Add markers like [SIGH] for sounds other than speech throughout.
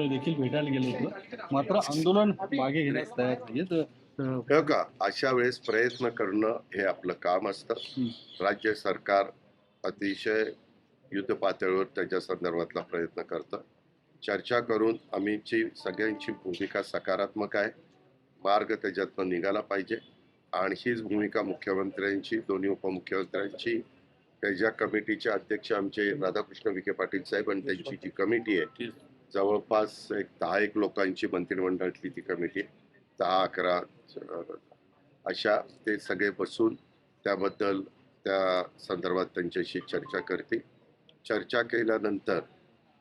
मंडळ देखील भेटायला गेलो होतो. मात्र आंदोलन मागे घेण्यास तयार नाहीये का अशा वेळेस प्रयत्न करणं हे आपलं काम असतं. राज्य सरकार अतिशय युद्ध पातळीवर त्याच्या संदर्भातला प्रयत्न करतं. चर्चा करून आम्हीची सगळ्यांची भूमिका सकारात्मक आहे. मार्ग त्याच्यातनं निघाला पाहिजे. आणि हीच भूमिका मुख्यमंत्र्यांची दोन्ही उपमुख्यमंत्र्यांची त्याच्या कमिटीचे अध्यक्ष आमचे राधाकृष्ण विखे पाटील साहेब आणि त्यांची जी कमिटी आहे जवळपास एक दहा एक लोकांची मंत्रिमंडळातली ती कमिटी दहा अकरा अशा ते सगळे बसून त्याबद्दल त्या संदर्भात त्यांच्याशी चर्चा करते चर्चा केल्यानंतर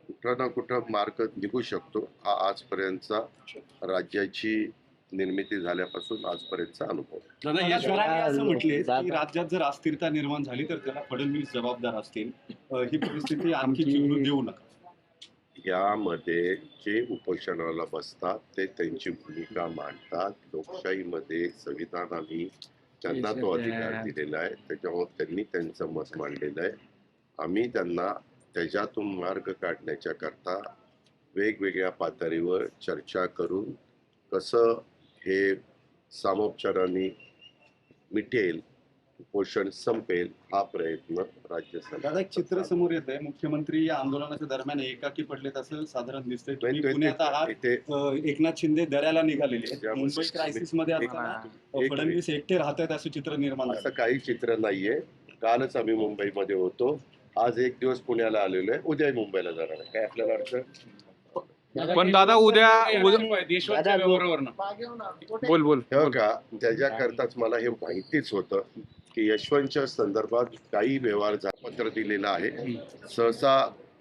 कुठं ना कुठं मार्ग निघू शकतो. हा आजपर्यंतचा राज्याची निर्मिती झाल्यापासून आजपर्यंतचा अनुभव. असं म्हटले की राज्यात जर अस्थिरता निर्माण झाली तर त्याला फडणवीस जबाबदार असतील. ही परिस्थिती आणखी देऊ नका. यामध्ये जे उपोषणाला बसतात ते त्यांची भूमिका मांडतात. लोकशाहीमध्ये संविधानाने त्यांना तो अधिकार दिलेला आहे. त्याच्यामुळे त्यांनी त्यांचं मत मांडलेलं आहे. आम्ही त्यांना त्याच्यातून मार्ग काढण्याच्या करता वेगवेगळ्या पातळीवर चर्चा करून कसं हे सामोपचाराने मिटेल उपोषण संपेल हा प्रयत्न राज्य सरकार दादा एक चित्र समोर येत आहे मुख्यमंत्री या आंदोलनाच्या दरम्यान एकाकी पडलेत असं साधारण दिसतंय. तुम्ही नाही, पुण्यात आहात. इथे अं, एकनाथ शिंदे दर्याला निघालेले आहेत. मुंबई क्रायसिसमध्ये एक- असताना एक- अं, फडणवीस एकटे राहत आहेत असं चित्र निर्माण असं झालं काही चित्र नाहीये. कालच आम्ही मुंबईमध्ये होतो. आज एक दिवस पुण्याला आलेलो आहे. उद्याही मुंबईला जाणार आहे. काय आपल्याला अडचण पण दादा उद्या उद्या बोल बोल. हो का? त्याच्याकरताच मला हे माहितीच होतं. की यशवंतच्या संदर्भात काही व्यवहार पत्र दिलेलं आहे. सहसा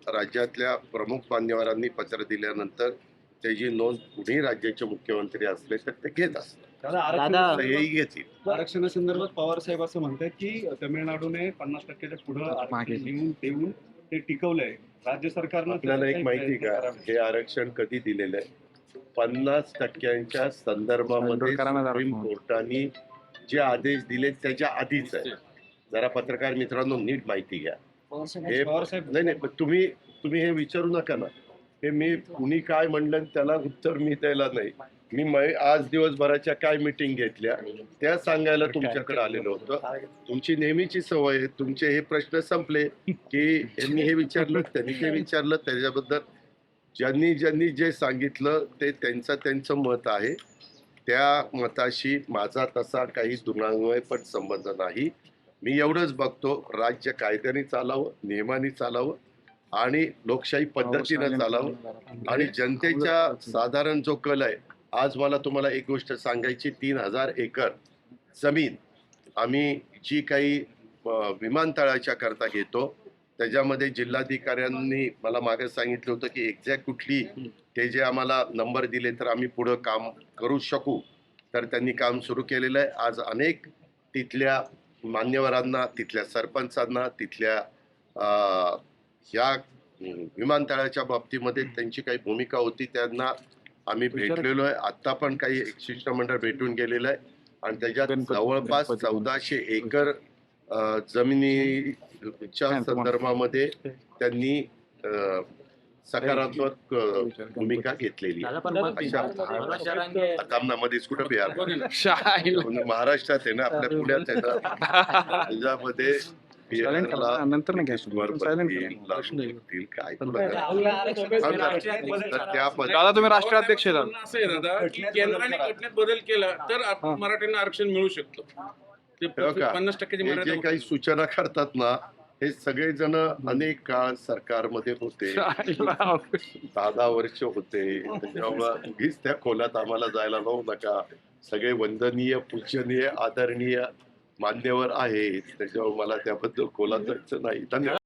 राज्यातल्या प्रमुख मान्यवरांनी पत्र दिल्यानंतर त्याची नोंद कुणीही राज्याचे मुख्यमंत्री असले तर ते घेत असतात. आरक्षण हेही घेतील. आरक्षणासंदर्भात पवार साहेब असं म्हणतात की तमिळनाडूने पन्नास टक्क्याच्या पुढे लिहून ठेवून ते टिकवलंय. राज्य सरकारनं आपल्याला एक माहिती का. हे आरक्षण कधी दिलेलं आहे? पन्नास टक्क्यांच्या संदर्भामध्ये सुप्रीम. कोर्टाने जे आदेश दिले त्याच्या आधीच आहे. जरा पत्रकार मित्रांनो नीट माहिती घ्या. हे पवार साहेब. नाही नाही तुम्ही तुम्ही हे विचारू नका ना. हे मी कुणी काय म्हणलं त्याला उत्तर मी द्यायला नाही. मी मै- आज दिवसभराच्या काय मिटिंग घेतल्या त्या सांगायला तुमच्याकडे आलेलो होतं. तुमची नेहमीची सवय आहे. तुमचे हे प्रश्न संपले की यांनी हे विचारलं त्यांनी ते विचारलं त्याच्याबद्दल ज्यांनी ज्यांनी जे सांगितलं ते त्यांचं त्यांचं मत आहे. त्या मताशी माझा तसा काही दुर्नामय पण संबंध नाही. मी एवढंच बघतो राज्य कायद्याने चालावं नियमाने चालावं आणि लोकशाही पद्धतीनं चालावं आणि जनतेच्या साधारण जो कल आहे आज मला तुम्हाला एक गोष्ट सांगायची तीन हजार एकर जमीन आम्ही जी काही विमानतळाच्या करता घेतो त्याच्यामध्ये जिल्हाधिकाऱ्यांनी मला मागे सांगितलं होतं की एक्झॅक्ट कुठली ते जे आम्हाला नंबर दिले तर आम्ही पुढं काम करू शकू. तर त्यांनी काम सुरू केलेलं आहे. आज अनेक तिथल्या मान्यवरांना तिथल्या सरपंचांना तिथल्या ह्या अं, विमानतळाच्या बाबतीमध्ये त्यांची काही भूमिका होती त्यांना आम्ही भेटलेलो आहे. आत्ता पण काही एक शिष्टमंडळ भेटून गेलेलं आहे. आणि त्याच्यात जवळपास चौदाशे एकर अ, तुम्हाला- संदर्भामध्ये त्यांनी सकारात्मक भूमिका घेतलेली. आहे. दादा पण अशा आता मध्येच कुठं बिहार? महाराष्ट्रात आहे ना आपल्या पुण्यात आहे ना त्याच्यामध्ये तुम्ही राष्ट्रीय अध्यक्ष आहेत. असं आहे दादा की केंद्राने घटनेत बदल केला तर आप- हा. मराठ्यांना आरक्षण मिळू शकतं. ते? पन्नास मर्यादा काही सूचना करतात ना हे सगळेजण अनेक काळ सरकारमध्ये होते. [LAUGHS] दहा दहा वर्ष होते. त्याच्यामुळं उगीच त्या खोलात आम्हाला जायला लावू नका. सगळे वंदनीय पूजनीय आदरणीय मान्यवर आहेत. त्याच्यामुळे मला त्याबद्दल खोलात जायचं नाही. धन्यवाद.